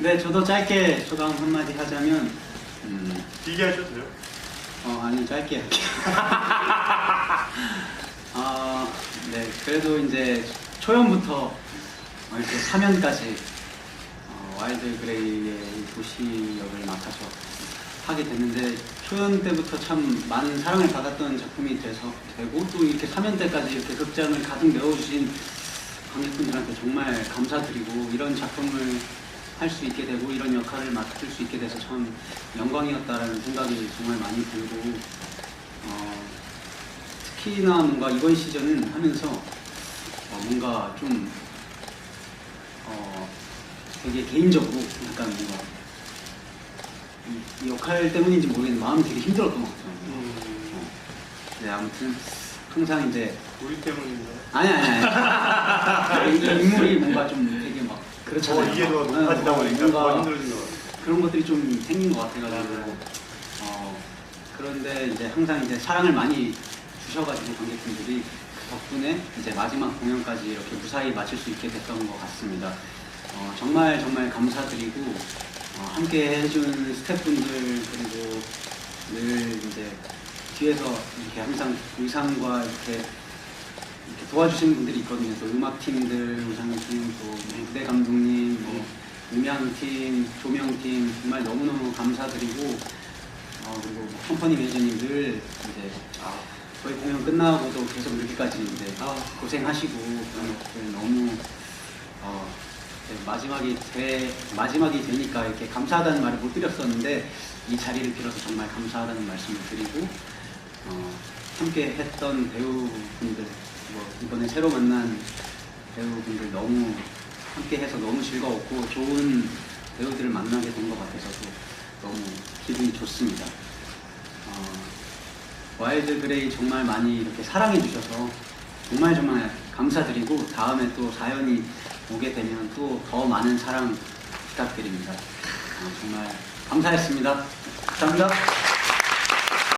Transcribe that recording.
네, 저도 짧게 소감 한마디 하자면, 음, 길게 하셔도 돼요. 어, 아니, 짧게 할게요. 아, 네, 그래도 이제 초연부터 어, 이렇게 3연까지 어, 와일드 그레이의 이 도시 역을 맡아서 하게 됐는데, 초연 때부터 참 많은 사랑을 받았던 작품이 돼서 되고, 또 이렇게 3연 때까지 이렇게 극장을 가득 메워주신 관객분들한테 정말 감사드리고, 이런 작품을 할 수 있게 되고, 이런 역할을 맡을 수 있게 돼서 참 영광이었다라는 생각이 정말 많이 들고, 어, 특히나 뭔가 이번 시즌은 하면서 어, 뭔가 좀 어, 되게 개인적으로 약간 뭔가 이, 이 역할 때문인지 모르겠는데 마음이 되게 힘들었던 것 같아요. 어. 네 아무튼 항상 이제 우리 때문인데. 아니 아니 아니 이 인물이 뭔가 좀 그렇잖아요. 더 이해도가 어, 높아지다 어, 보니까 더 힘들어진 것 같아요. 그런 것들이 좀 생긴 것 같아가지고 네. 어, 그런데 이제 항상 이제 사랑을 많이 주셔가지고 관객분들이 그 덕분에 이제 마지막 공연까지 이렇게 무사히 마칠 수 있게 됐던 것 같습니다. 어, 정말 정말 감사드리고 어, 함께 해준 스태프분들 그리고 늘 이제 뒤에서 이렇게 항상 의상과 이렇게 이렇게 도와주시는 분들이 있거든요. 또 음악팀들, 의상팀, 음향팀, 조명팀 정말 너무너무 감사드리고 어, 그리고 컴퍼니 매니저님 늘 이제 아, 저희 공연 끝나고도 계속 이렇게까지 이제 아, 고생하시고 그런 것들 너무 어, 마지막이 돼 마지막이 되니까 이렇게 감사하다는 말을 못 드렸었는데 이 자리를 빌어서 정말 감사하다는 말씀을 드리고 어, 함께 했던 배우분들 뭐 이번에 새로 만난 배우분들 너무 함께 해서 너무 즐거웠고 좋은 배우들을 만나게 된 것 같아서 또 너무 기분이 좋습니다. 어, 와일드 그레이 정말 많이 이렇게 사랑해 주셔서 정말 정말 감사드리고 다음에 또 사연이 오게 되면 또 더 많은 사랑 부탁드립니다. 어, 정말 감사했습니다. 감사합니다.